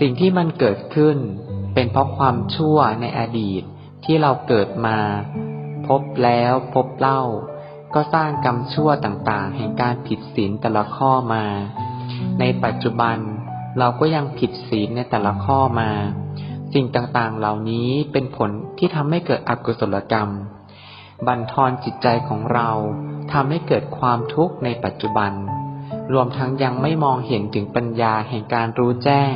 สิ่งที่มันเกิดขึ้น เป็นเพราะความชั่วในอดีตที่เราเกิดมา พบแล้วพบเล่า ก็สร้างกรรมชั่วต่างๆ แห่งการผิดศีลแต่ละข้อมา ในปัจจุบันเราก็ยังผิดศีลในแต่ละข้อมา สิ่งต่างๆเหล่านี้เป็นผลที่ทำให้เกิดอกุศลกรรม บั่นทอนจิตใจของเราทำให้เกิดความทุกข์ในปัจจุบัน รวมทั้งยังไม่มองเห็นถึงปัญญาแห่งการรู้แจ้ง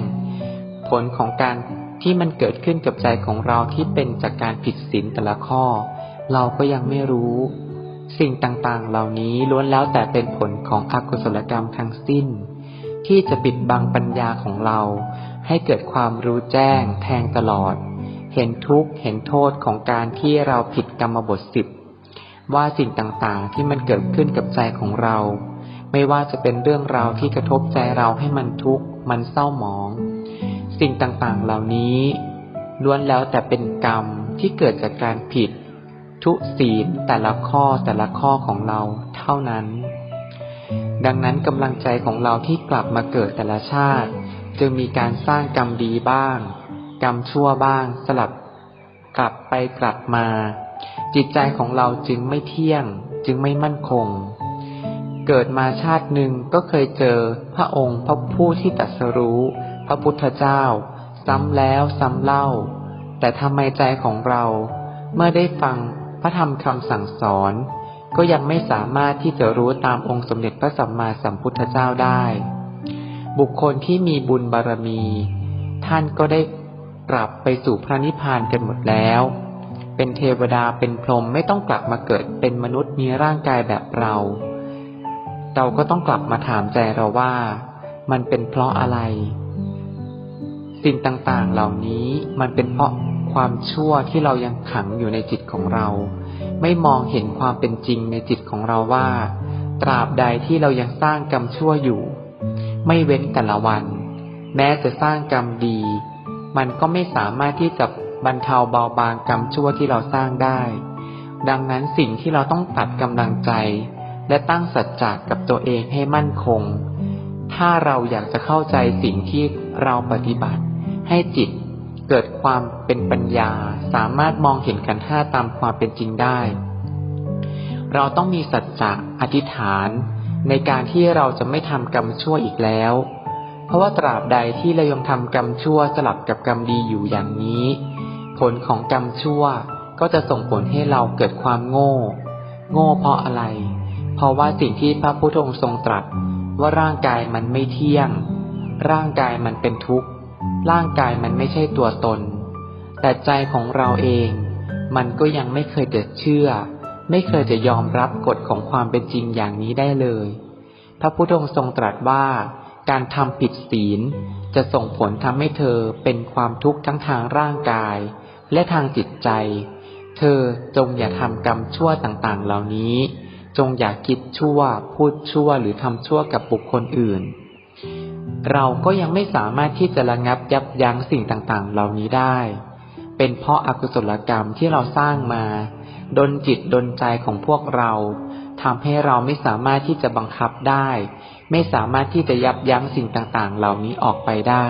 ผลของการที่มันเกิดขึ้นกับใจของเราที่เป็นจากการผิดศีลแต่ละข้อ เราก็ยังไม่รู้ สิ่งต่างๆ เหล่านี้ล้วนแล้วแต่เป็นผลของอกุศลกรรมทั้งสิ้น ที่จะปิดบังปัญญาของเรา ให้เกิดความรู้แจ้ง แทงตลอด เห็นทุกข์เห็นโทษของการที่เราผิดกรรมบทสิบว่าสิ่งต่างๆที่มันเกิดขึ้นกับใจของเรา ไม่ว่าจะเป็นเรื่องราวที่กระทบใจเราให้มันทุกข์มันเศร้าหมอง สิ่งต่างๆเหล่านี้ล้วนแล้วแต่เป็นกรรมที่เกิดจากการผิด ทุศีลแต่ละข้อแต่ละข้อของเราเท่านั้น ดังนั้นกำลังใจของเราที่กลับมาเกิดแต่ละชาติ จึงมีการสร้างกรรมดีบ้าง กรรมชั่วบ้าง สลับกลับไปกลับมา จิตใจของเราจึงไม่เที่ยง จึงไม่มั่นคง เกิดมาชาติหนึ่งก็เคยเจอพระองค์พระผู้ที่ตรัสรู้ พระพุทธเจ้า ซ้ำแล้วซ้ำเล่า แต่ทำไมใจของเรา เมื่อได้ฟังพระธรรมคำสั่งสอน ก็ยังไม่สามารถที่จะรู้ตามองค์สมเด็จพระสัมมาสัมพุทธเจ้าได้ บุคคลที่มีบุญบารมี ท่านก็ได้กลับไปสู่พระนิพพานกันหมดแล้ว เป็นเทวดาเป็นพรหมไม่ต้องกลับมาเกิดเป็นมนุษย์มีร่างกายแบบเรา เราก็ต้องกลับมาถามใจเราว่า มันเป็นเพราะอะไร สิ่งต่างๆ เหล่านี้มันเป็นเพราะความชั่วที่เรายังขังอยู่ในจิตของเรา ไม่มองเห็นความเป็นจริงในจิตของเราว่า ตราบใดที่เรายังสร้างกรรมชั่วอยู่ ไม่เว้นแต่ละวัน แม้จะสร้างกรรมดี มันก็ไม่สามารถที่จะบรรเทาเบาบางกรรมชั่วที่เราสร้างได้ ดังนั้นสิ่งที่เราต้องตัดกำลังใจ และตั้งสัจจะกับตัวเองให้มั่นคง ถ้าเราอยากจะเข้าใจสิ่งที่เราปฏิบัติ ให้จิตเกิดความเป็นปัญญาสามารถมองเห็นขันห้าตามความเป็นจริงได้ เราต้องมีสัจจะอธิษฐานในการที่เราจะไม่ทำกรรมชั่วอีกแล้ว เพราะว่าตราบใดที่เรายังทำกรรมชั่วสลับกับกรรมดีอยู่อย่างนี้ ผลของกรรมชั่วก็จะส่งผลให้เราเกิดความโง่ โง่เพราะอะไร เพราะว่าสิ่งที่พระพุทธองค์ทรงตรัสว่าร่างกายมันไม่เที่ยง ร่างกายมันเป็นทุกข์ ร่างกายมันไม่ใช่ตัวตน แต่ใจของเราเอง มันก็ยังไม่เคยจะเชื่อ ไม่เคยจะยอมรับกฎของความเป็นจริงอย่างนี้ได้เลย พระพุทธองค์ทรงตรัสว่าการทำผิดศีล จะส่งผลทำให้เธอเป็นความทุกข์ทั้งทางร่างกาย และทางจิตใจ เธอจงอย่าทำกรรมชั่วต่างๆ เหล่านี้ จงอย่าคิดชั่ว พูดชั่วหรือทำชั่วกับบุคคลอื่น เราก็ยังไม่สามารถที่จะระงับยับยั้งสิ่งต่างๆ เหล่านี้ได้ เป็นเพราะอากุศลกรรมที่เราสร้างมา ดนจิตดนใจของพวกเราทำให้เราไม่สามารถที่จะบังคับได้ ไม่สามารถที่จะยับยั้งสิ่งต่างๆ เหล่านี้ออกไปได้